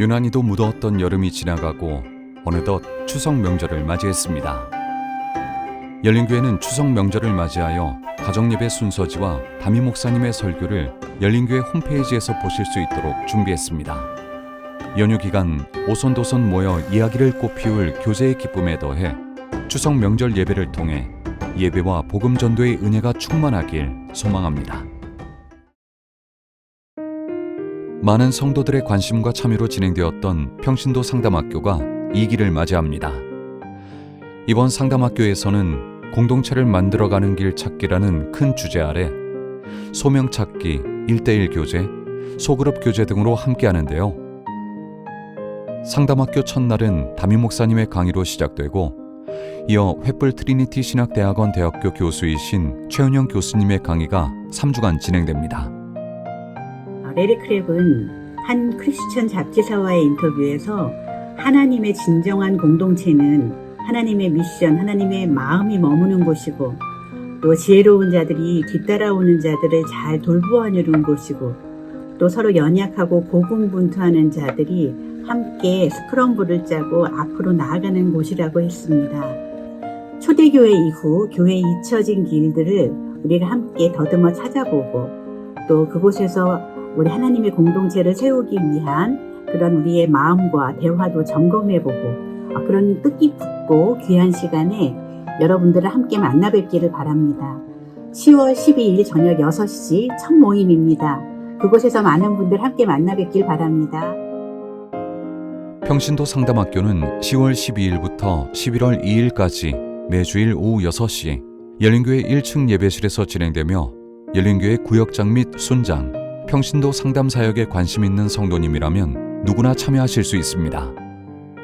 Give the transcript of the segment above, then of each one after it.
유난히도 무더웠던 여름이 지나가고 어느덧 추석 명절을 맞이했습니다. 열린교회는 추석 명절을 맞이하여 가정예배 순서지와 담임 목사님의 설교를 열린교회 홈페이지에서 보실 수 있도록 준비했습니다. 연휴 기간 오손도손 모여 이야기를 꽃피울 교제의 기쁨에 더해 추석 명절 예배를 통해 예배와 복음 전도의 은혜가 충만하길 소망합니다. 많은 성도들의 관심과 참여로 진행되었던 평신도 상담학교가 이기를 맞이합니다. 이번 상담학교에서는 공동체를 만들어가는 길 찾기라는 큰 주제 아래 소명 찾기, 일대일 교제, 소그룹 교제 등으로 함께 하는데요. 상담학교 첫날은 담임 목사님의 강의로 시작되고 이어 횃불 트리니티 신학대학원 대학교 교수이신 최은영 교수님의 강의가 3주간 진행됩니다. 아, 레리 크랩은 한 크리스천 잡지사와의 인터뷰에서 하나님의 진정한 공동체는 하나님의 미션, 하나님의 마음이 머무는 곳이고 또 지혜로운 자들이 뒤따라오는 자들을 잘 돌보아주는 곳이고 또 서로 연약하고 고군분투하는 자들이 함께 스크럼블을 짜고 앞으로 나아가는 곳이라고 했습니다. 초대교회 이후 교회에 잊혀진 길들을 우리가 함께 더듬어 찾아보고 또 그곳에서 우리 하나님의 공동체를 세우기 위한 그런 우리의 마음과 대화도 점검해보고 어, 그런 뜻깊고 귀한 시간에 여러분들을 함께 만나 뵙기를 바랍니다. 10월 12일 저녁 6시 첫 모임입니다. 그곳에서 많은 분들 함께 만나 뵙길 바랍니다. 평신도 상담학교는 10월 12일부터 11월 2일까지 매주일 오후 6시 열린교회 1층 예배실에서 진행되며 열린교회 구역장 및 순장, 평신도 상담 사역에 관심 있는 성도님이라면 누구나 참여하실 수 있습니다.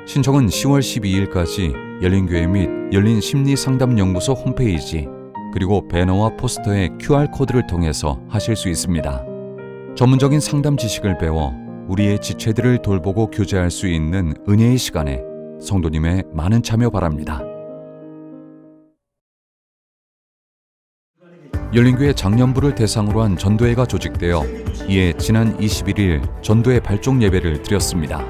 신청은 10월 12일까지 열린교회 및 열린 심리 상담 연구소 홈페이지 그리고 배너와 포스터의 QR코드를 통해서 하실 수 있습니다. 전문적인 상담 지식을 배워 우리의 지체들을 돌보고 교제할 수 있는 은혜의 시간에 성도님의 많은 참여 바랍니다. 열린교회 장년부를 대상으로 한 전도회가 조직되어 이에 지난 21일 전도회 발족 예배를 드렸습니다.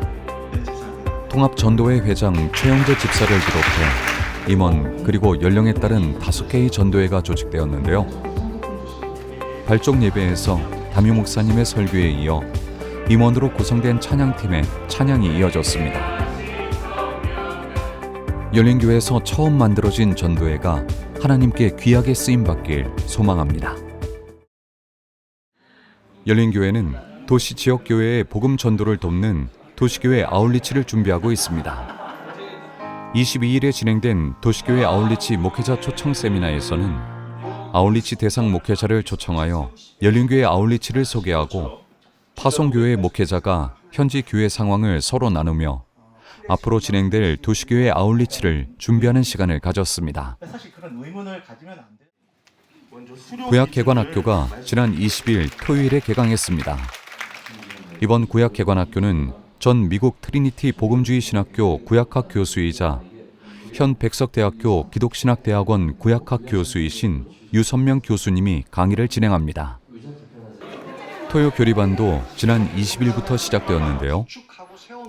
통합전도회 회장 최영재 집사를 비롯해 임원 그리고 연령에 따른 다섯 개의 전도회가 조직되었는데요. 발족 예배에서 담임 목사님의 설교에 이어 임원으로 구성된 찬양팀의 찬양이 이어졌습니다. 열린교회에서 처음 만들어진 전도회가 하나님께 귀하게 쓰임 받길 소망합니다. 열린 교회는 도시 지역 교회의 복음 전도를 돕는 도시교회 아울리치를 준비하고 있습니다. 22일에 진행된 도시교회 아울리치 목회자 초청 세미나에서는 아울리치 대상 목회자를 초청하여 열린교회 아울리치를 소개하고 파송교회 목회자가 현지 교회 상황을 서로 나누며 앞으로 진행될 도시교회 아울리치를 준비하는 시간을 가졌습니다. 구약개관학교가 지난 20일 토요일에 개강했습니다. 이번 구약개관학교는 전 미국 트리니티 복음주의 신학교 구약학 교수이자 현 백석대학교 기독신학대학원 구약학 교수이신 유선명 교수님이 강의를 진행합니다. 토요 교리반도 지난 20일부터 시작되었는데요.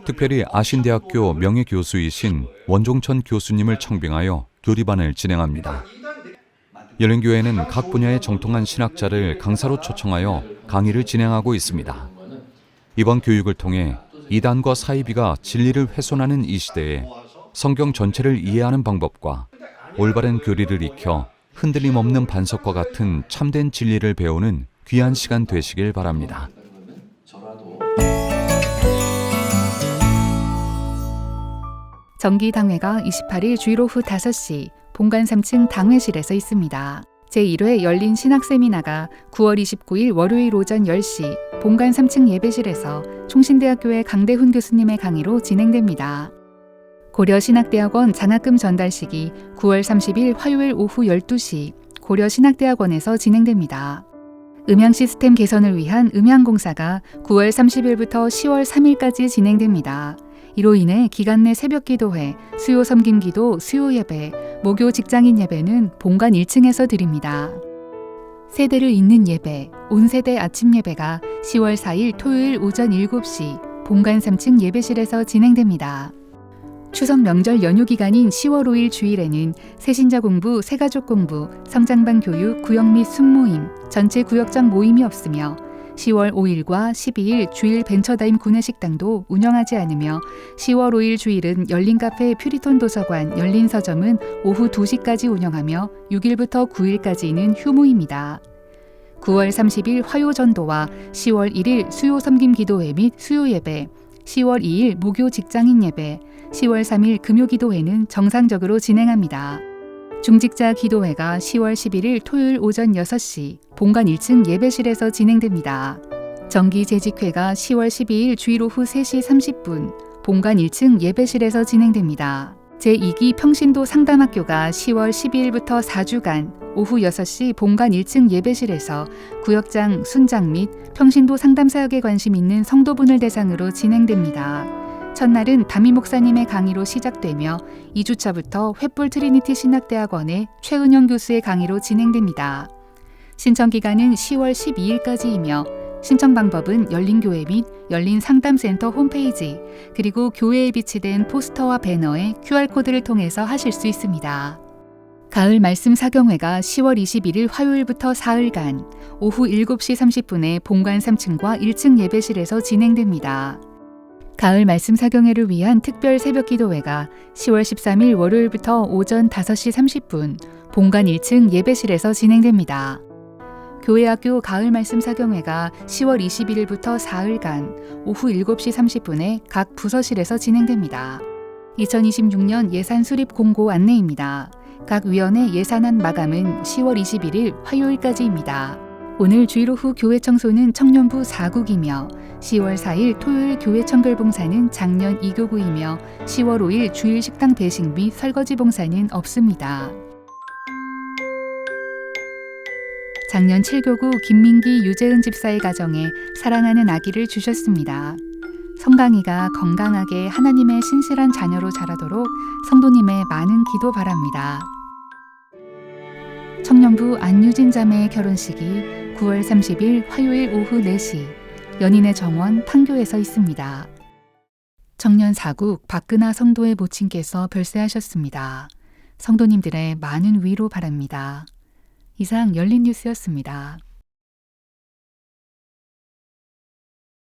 특별히 아신대학교 명예교수이신 원종천 교수님을 청빙하여 교리반을 진행합니다. 열린교회는 각 분야의 정통한 신학자를 강사로 초청하여 강의를 진행하고 있습니다. 이번 교육을 통해 이단과 사이비가 진리를 훼손하는 이 시대에 성경 전체를 이해하는 방법과 올바른 교리를 익혀 흔들림 없는 반석과 같은 참된 진리를 배우는 귀한 시간 되시길 바랍니다. 정기 당회가 28일 주일 오후 5시 본관 3층 당회실에서 있습니다. 제1회 열린 신학 세미나가 9월 29일 월요일 오전 10시 본관 3층 예배실에서 총신대학교의 강대훈 교수님의 강의로 진행됩니다. 고려신학대학원 장학금 전달식이 9월 30일 화요일 오후 12시 고려신학대학원에서 진행됩니다. 음향 시스템 개선을 위한 음향공사가 9월 30일부터 10월 3일까지 진행됩니다. 이로 인해 기간 내 새벽 기도회, 수요 섬김 기도, 수요 예배, 모교 직장인 예배는 본관 1층에서 드립니다. 세대를 잇는 예배, 온 세대 아침 예배가 10월 4일 토요일 오전 7시 본관 3층 예배실에서 진행됩니다. 추석 명절 연휴 기간인 10월 5일 주일에는 새신자 공부, 새가족 공부, 성장반 교육, 구역 및 순모임, 전체 구역장 모임이 없으며 10월 5일과 12일 주일 벤처다임 구내식당도 운영하지 않으며 10월 5일 주일은 열린 카페 퓨리톤 도서관, 열린 서점은 오후 2시까지 운영하며 6일부터 9일까지는 휴무입니다. 9월 30일 화요 전도와 10월 1일 수요 섬김 기도회 및 수요 예배, 10월 2일 무교 직장인 예배, 10월 3일 금요 기도회는 정상적으로 진행합니다. 중직자 기도회가 10월 11일 토요일 오전 6시 본관 1층 예배실에서 진행됩니다. 정기 재직회가 10월 12일 주일 오후 3시 30분 본관 1층 예배실에서 진행됩니다. 제2기 평신도 상담학교가 10월 12일부터 4주간 오후 6시 본관 1층 예배실에서 구역장, 순장 및 평신도 상담 사역에 관심 있는 성도분을 대상으로 진행됩니다. 첫날은 담임 목사님의 강의로 시작되며 2주차부터 횃불 트리니티 신학대학원의 최은영 교수의 강의로 진행됩니다. 신청 기간은 10월 12일까지이며 신청 방법은 열린교회 및 열린상담센터 홈페이지 그리고 교회에 비치된 포스터와 배너에 QR코드를 통해서 하실 수 있습니다. 가을 말씀 사경회가 10월 21일 화요일부터 사흘간 오후 7시 30분에 본관 3층과 1층 예배실에서 진행됩니다. 가을 말씀 사경회를 위한 특별 새벽 기도회가 10월 13일 월요일부터 오전 5시 30분 본관 1층 예배실에서 진행됩니다. 교회학교 가을 말씀 사경회가 10월 21일부터 사흘간 오후 7시 30분에 각 부서실에서 진행됩니다. 2026년 예산 수립 공고 안내입니다. 각 위원회 예산안 마감은 10월 21일 화요일까지입니다. 오늘 주일 오후 교회 청소는 청년부 4국이며 10월 4일 토요일 교회 청결 봉사는 작년 2교구이며 10월 5일 주일 식당 배식 및 설거지 봉사는 없습니다. 작년 7교구 김민기 유재은 집사의 가정에 사랑하는 아기를 주셨습니다. 성강이가 건강하게 하나님의 신실한 자녀로 자라도록 성도님의 많은 기도 바랍니다. 청년부 안유진 자매의 결혼식이 9월 30일 화요일 오후 4시 연인의 정원 판교에서 있습니다. 청년 사국 박근아 성도의 모친께서 별세하셨습니다. 성도님들의 많은 위로 바랍니다. 이상 열린 뉴스였습니다.